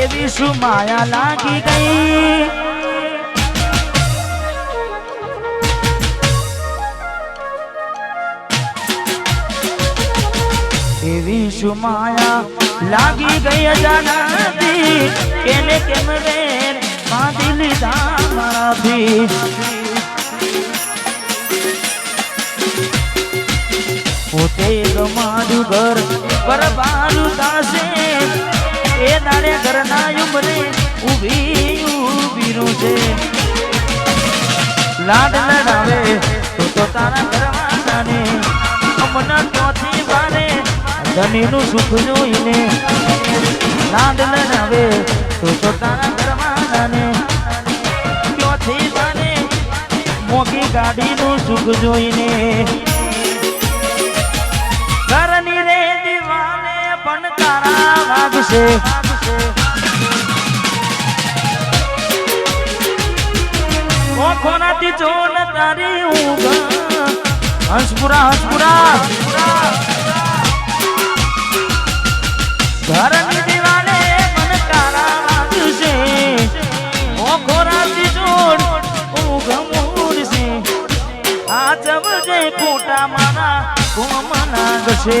એવી શું માયા લાગી ગઈ. એવી શું માયા લાગી ગઈ અજાનાથી. કેને કેમ રે બાંધી લીધા મારાથી. પોતે ગમાડ્યું ઘર બરબારું થાશે દાડે ઘરના ઉમરે ઊભી ઊભીનું છે. લાડ લડાવે તો તો તારા ઘરવાળાને અમના ચોથી બારે ધનીનું સુખ જોઈને લાડ લડાવે તો તો તારા ઘરવાળાને ચોથી બારે મોગી ગાડીનું સુખ જોઈને. ઘરની રે દીવાને પણ તારા વાગશે. ઓખોનાથી જોન તારી ઊંઘ હંસપુરા હંસપુરા. ઘરની દીવાને પણ તારા વાગશે. ઓખોનાથી જોન ઊંઘ મૂડશે આ જવજે ખોટા મારા કોમ નાગશે.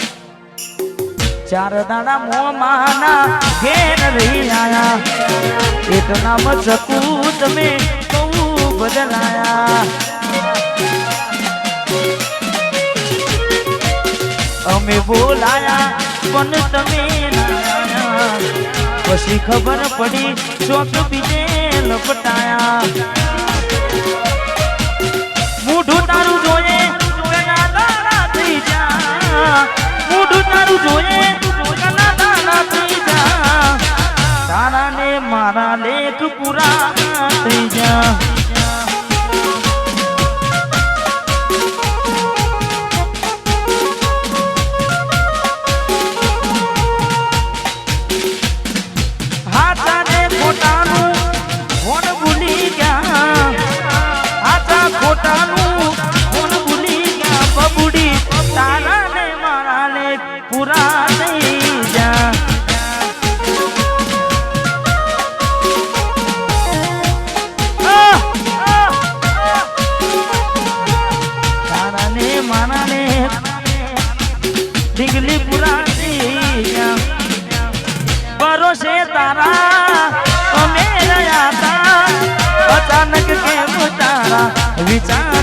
ચાર દાડા મોમાના ઘેર રહી આયા. એક નામ ચકુ તમે બહુ બદલાયા. અમે બોલાયા, પણ તમે પછી ખબર પડી ચોક બીજે લપટાયા. લેખ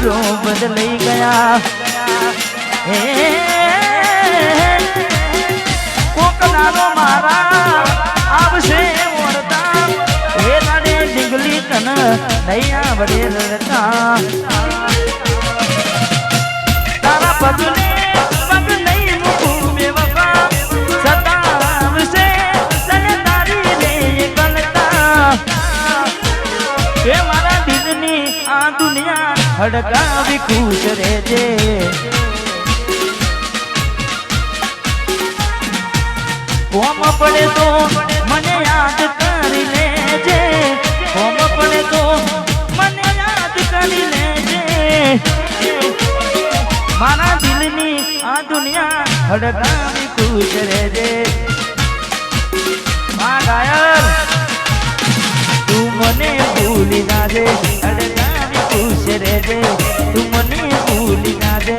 વિચારો બદલાઈ ગયા હે કોક દાડો મારા આવશે મોરતા એ દાડે ડીંગલી તન નહીં વડે રડતા હડકાવી ખુશ રહેજે કોમ પડે તો મને યાદ કરી લેજે. કોમ પડે તો મને યાદ કરી લેજે. મારા દિલની આ દુનિયા હડકાવી ખુશ રહેજે મા ગાયર તું મને ભૂલી ના દે રહેજે તું મને ભૂલી ના દે.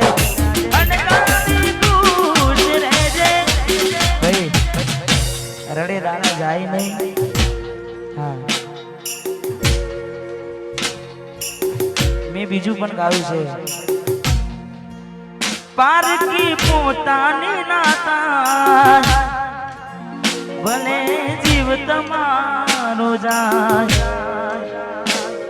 રડે દાણા જાય નહીં. મેં બીજું પણ ગાયું છે. પારકી પોતાની નાતા ભલે જીવ તમારો જાય.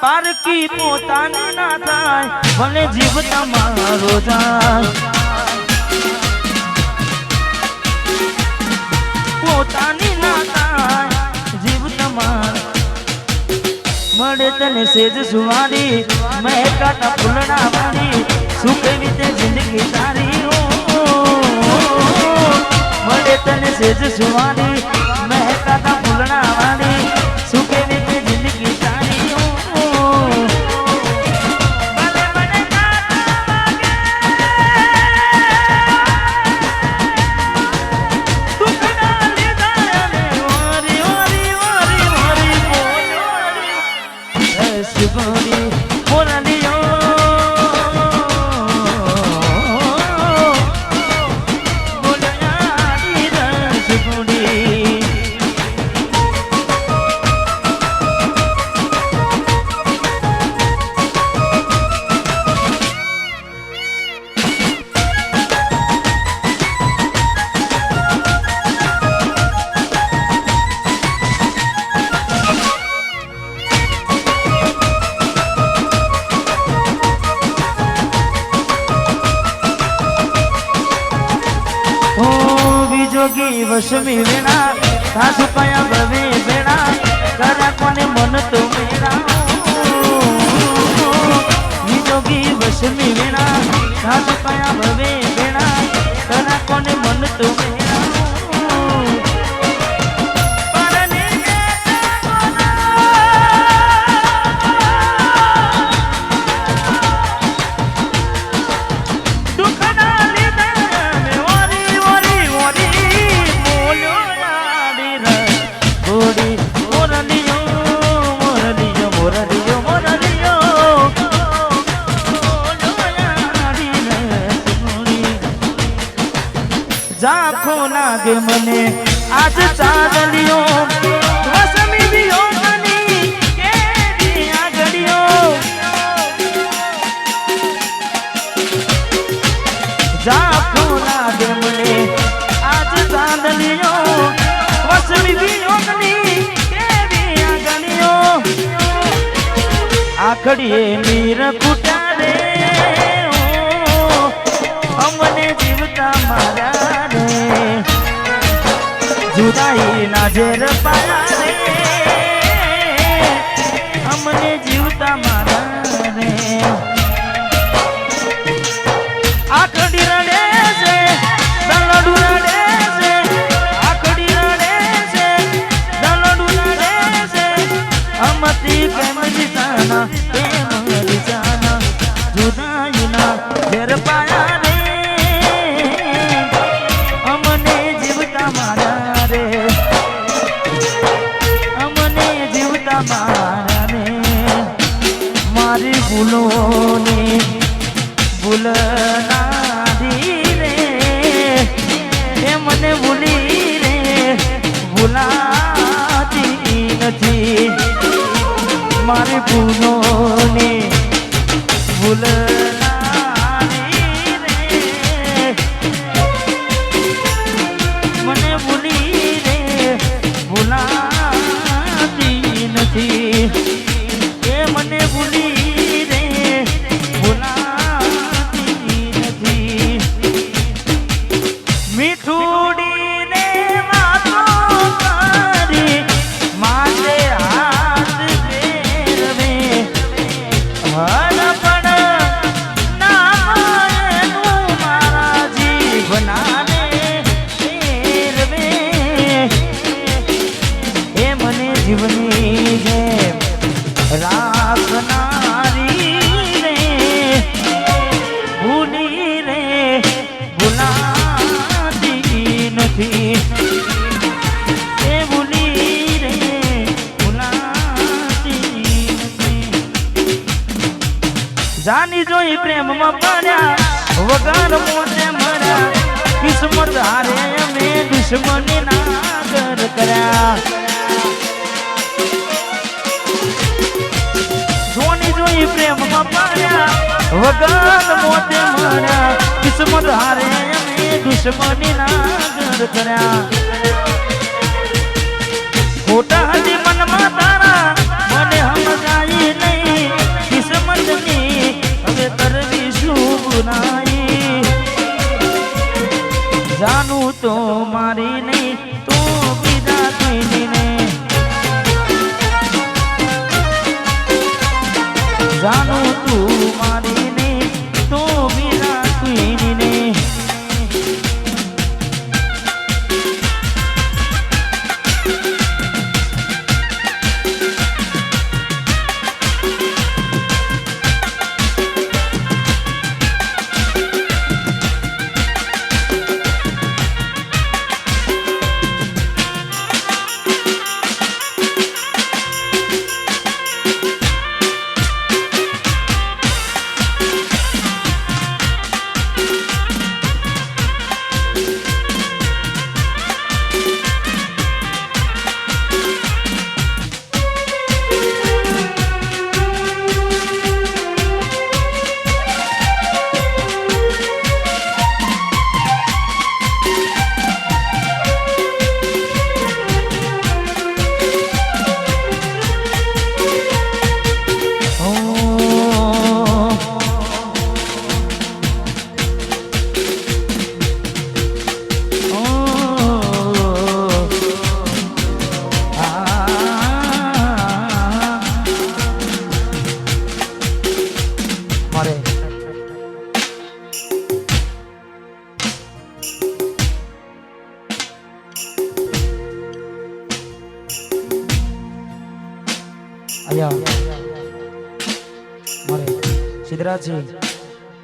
પારકી પોતાની ના થાય જીવ તમારો પોતાની ના જીવ તમાર. મળે તને સેજ સુવારી મહેકાતા ફૂલડા વાળી શું કેવી તે જિંદગી તારી? ઓ મળે તને સેજ સુવારી વિજોગી વસમી વેણા સાસુ કયા ભવે વેણા કરા કોને મન તો મેરા યોગી વસમી વેણા સાસુ કયા ભવે વેણા કરા કોને મન તો મેરા ઝાંખો લાગે મને. આજ ચાદલિયો વસમી દિયો મની, કેવી આગળિયો ઝાંખો લાગે મને. આજ આખડીએ નીર કુટા જુદાઈ નથી. મારી ભૂલોને ભૂલ દુશ્મની નાગર કર્યા. જોની જોઈ પ્રેમમાં પાડ્યા, વગર મોતે માર્યા. કિસ્મત હારે અમે દુશ્મની નાગર કર્યા. ખોટા હજી મનમાં તારા, મને સમજાય નહીં. કિસ્મતની હવે કરવી શું બુરાઈ જાનું તો મારી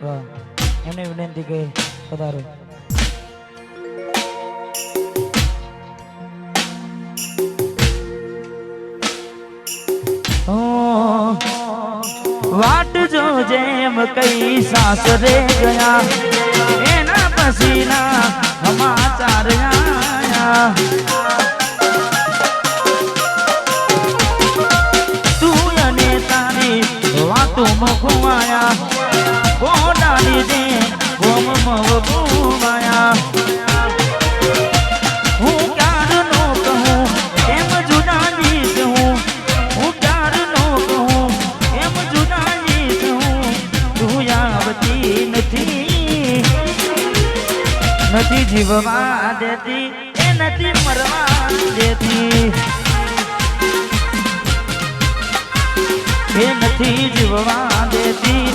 વાહ. એમને વિનંતી કે પધારો. વાટ જો જેમ કઈ સાસરે ગયા, એના પછીના સમાચાર આયા. વાતોમાં ખોવાયા કોના લીધે ગોમમાં ઘુમાયા. હું ક્યારનો કહું, એમ જુદાની છું હું. કહું તું આવતી નથી નથી જીવવા દેતી, એ નથી મરવા દેતી. એ નથી જીવવા દેતી.